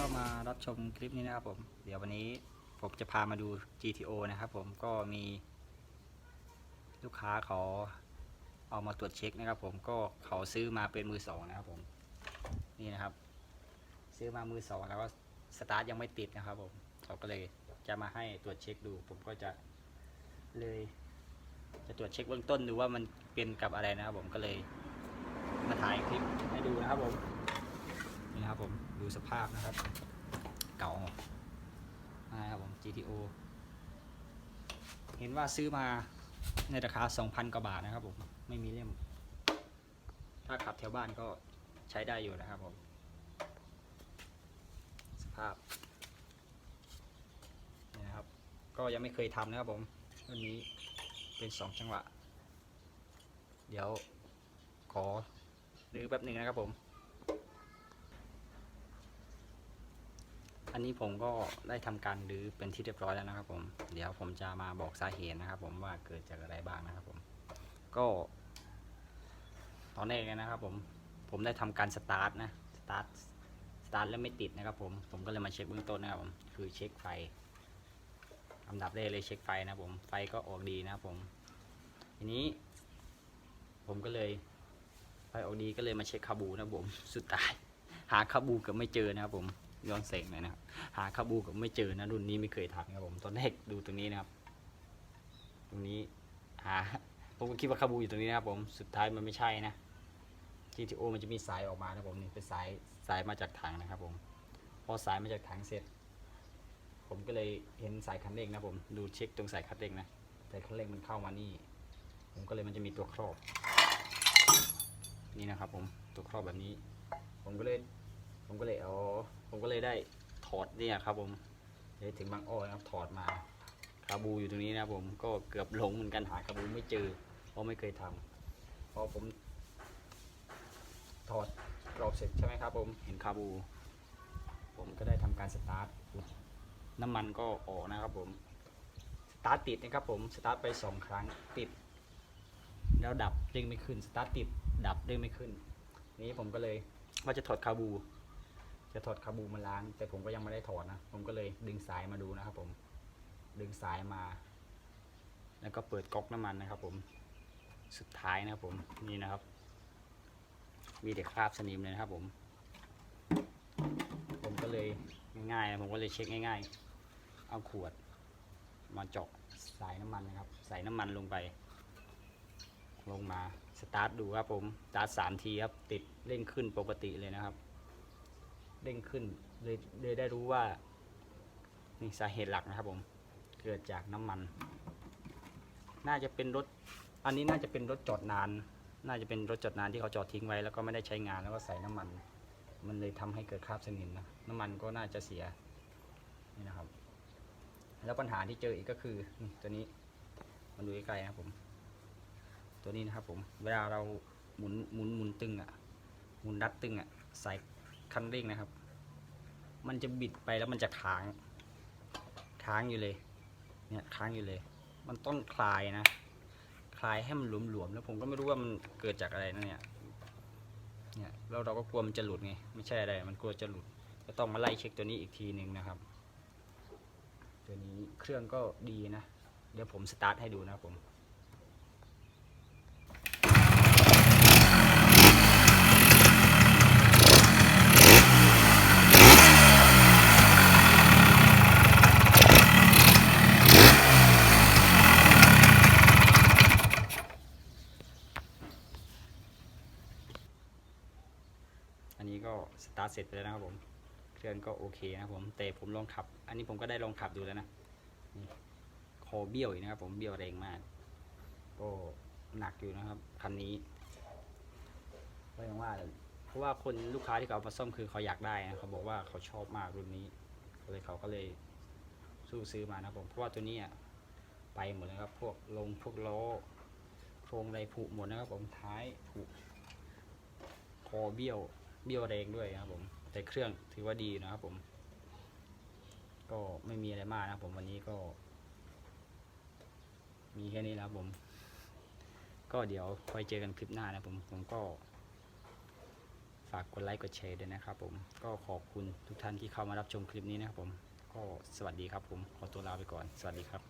ก็มารับชมคลิปนี้นะครับผม เดี๋ยววันนี้ผมจะพามาดู GTO นะครับผมก็มีลูกค้าเขาเอามาตรวจเช็คนะครับ ผมก็เขาซื้อมาเป็นมือสองนะครับผมนี่นะครับ ซื้อมามือสองแล้วก็สตาร์ทยังไม่ติดนะครับผมเขาก็เลยจะมาให้ตรวจเช็คดู ผมก็จะเลย จะตรวจเช็คเบื้องต้นดูว่ามันเป็นกับอะไรนะครับผมก็เลยมาถ่ายคลิปให้ดูนะครับผมนี่นะครับผม ดูสภาพนะครับ เก่านะครับผม GTO เห็นว่าซื้อมาในราคา 2,000 กว่าบาทนะครับผม ไม่มีเล่ม ถ้าขับแถวบ้านก็ใช้ได้อยู่นะครับผม สภาพนี่นะครับ ก็ยังไม่เคยทำนะครับผมรุ่นนี้เป็น2จังหวะ เดี๋ยวขอดื้อแป๊บหนึ่งนะครับผม นนี้ผมก็ได้ทำการรื้อเป็นที่เรียบร้อยแล้วนะครับ ผม เดี๋ยวผมจะมาบอกสาเหตุนะครับ ผมว่าเกิดจากอะไรบ้างนะครับ ผม ก็ ตอนแรกนะครับ ผม ผมได้ทำการสตาร์ทนะสตาร์ทสตาร์ทแล้วไม่ติดนะครับ ผม ผมก็เลยมาเช็คเบื้องต้นนะครับผมคือเช็คไฟอันดับแรกเลยเช็คไฟนะผม ไฟก็ออกดีนะครับผม ทีนี้ ผมก็เลย ไฟออกดีก็เลยมาเช็คคาบูนะผม สุดท้าย หาคาบูเกับไม่เจอนะครับผม ย้อนเสงเลยนะครับหาคาบูกับไม่เจอนะรุ่นนี้ไม่เคยทำครับผมตอนแรกดูตรงนี้นะครับ ตรงนี้หาผมก็คิดว่าคาบูอยู่ตรงนี้นะครับผมสุดท้ายมันไม่ใช่นะ GTO มันจะมีสายออกมานะผมนี่เป็นสายสายมาจากถังนะครับผมพอสายมาจากถังเสร็จ ผมก็เลยเห็นสายคันเร่งนะผมดูเช็คตรงสายคันเร่งนะสายคันเร่งมันเข้ามานี่ ผมก็เลยมันจะมีตัวครอบนี่นะครับผมตัวครอบแบบนี้ ผมก็เลย ผมก็เลยเอา เลยได้ถอดเนี่ยครับผมเลยถึงบางอ้อนะครับถอดมาคาบูอยู่ตรงนี้นะครับผมก็เกือบหลงเหมือนกันหาคาบูไม่เจอ เพราะไม่เคยทำพอผมถอดกรอบเสร็จใช่ไหมครับผมเห็นคาบู ผมก็ได้ทำการสตาร์ทน้ำมันก็ออกนะครับผมสตาร์ทติดนะครับผมสตาร์ทไปสองครั้งติด แล้วดับเด้งไม่ขึ้นสตาร์ทติดดับเด้งไม่ขึ้น นี้ผมก็เลยว่าจะถอดคาบู จะถอดคาบูมาล้าง แต่ผมก็ยังไม่ได้ถอดนะ ผมก็เลยดึงสายมาดูนะครับผม ดึงสายมา แล้วก็เปิดก๊อกน้ำมันนะครับผม สุดท้ายนะครับผม นี่นะครับ มีแต่คราบสนิมเลยนะครับผม ผมก็เลยง่ายๆ ผมก็เลยเช็คง่าย ๆ เอาขวด มาเจาะสายน้ำมันนะครับ ใส่น้ำมันลงไป ลงมา สตาร์ทดูครับผม สตาร์ทสามทีครับ ติดเร่งขึ้นปกติเลยนะครับ เร่งขึ้นเลยเลยได้รู้ว่านี่สาเหตุหลักนะครับผม เกิดจากน้ำมัน น่าจะเป็นรถ อันนี้น่าจะเป็นรถจอดนาน น่าจะเป็นรถจอดนานที่เขาจอดทิ้งไว้แล้วก็ไม่ได้ใช้งานแล้วก็ใส่น้ำมัน มันเลยทำให้เกิดคราบสนิมนะ น้ำมันก็น่าจะเสีย นี่นะครับ แล้วปัญหาที่เจออีกก็คือนี่ตัวนี้มาดูใกล้ๆนะครับผม ตัวนี้นะครับผม เวลาเราหมุนหมุนหมุนตึงอะ่ะ หมุนรัดตึงอะ่ะใส่ คันเร่งนะครับ มันจะบิดไปแล้วมันจะค้าง ค้างอยู่เลย เนี่ยค้างอยู่เลย มันต้องคลายนะ คลายให้มันหลวมๆแล้วผมก็ไม่รู้ว่ามันเกิดจากอะไรนะเนี่ย เนี่ยแล้วเราก็กลัวมันจะหลุดไง ไม่ใช่อะไร มันกลัวจะหลุด ก็ต้องมาไล่เช็คตัวนี้อีกทีหนึ่งนะครับ ตัวนี้เครื่องก็ดีนะ เดี๋ยวผมสตาร์ทให้ดูนะผม นี้ก็สตาร์ทเสร็จไปแล้วนะครับผมเครื่องก็โอเคนะครับผมแต่ผมลองขับ อันนี้ผมก็ได้ลองขับดูแล้วนะนี่คอเบี้ยวอีกนะครับ ผมเบี้ยวแรงมาก ก็หนักอยู่นะครับคันนี้ก็ยังว่าเลยเพราะว่าคนลูกค้าที่เขาเอามาซ่อมคือเขาอยากได้นะเขาบอกว่าเขาชอบมากรุ่นนี้ก็เลยเขาก็เลยสู้ซื้อมานะครับผมเพราะว่าตัวนี้อะไปหมดเลยครับพวกลงพวกล้อโครงไรผุหมดนะครับผมท้ายผุคอเบี้ยว เบี้ยวแรงด้วยครับผม แต่เครื่องถือว่าดีนะครับผม ก็ไม่มีอะไรมากนะผมวันนี้ก็ มีแค่นี้แล้วผม ก็เดี๋ยวคอยเจอกันคลิปหน้านะผม ผมก็ ฝากกดไลค์กดแชร์ด้วยนะครับผม ก็ขอบคุณทุกท่านที่เข้ามารับชมคลิปนี้นะครับผม ก็สวัสดีครับผม ขอตัวลาไปก่อน สวัสดีครับ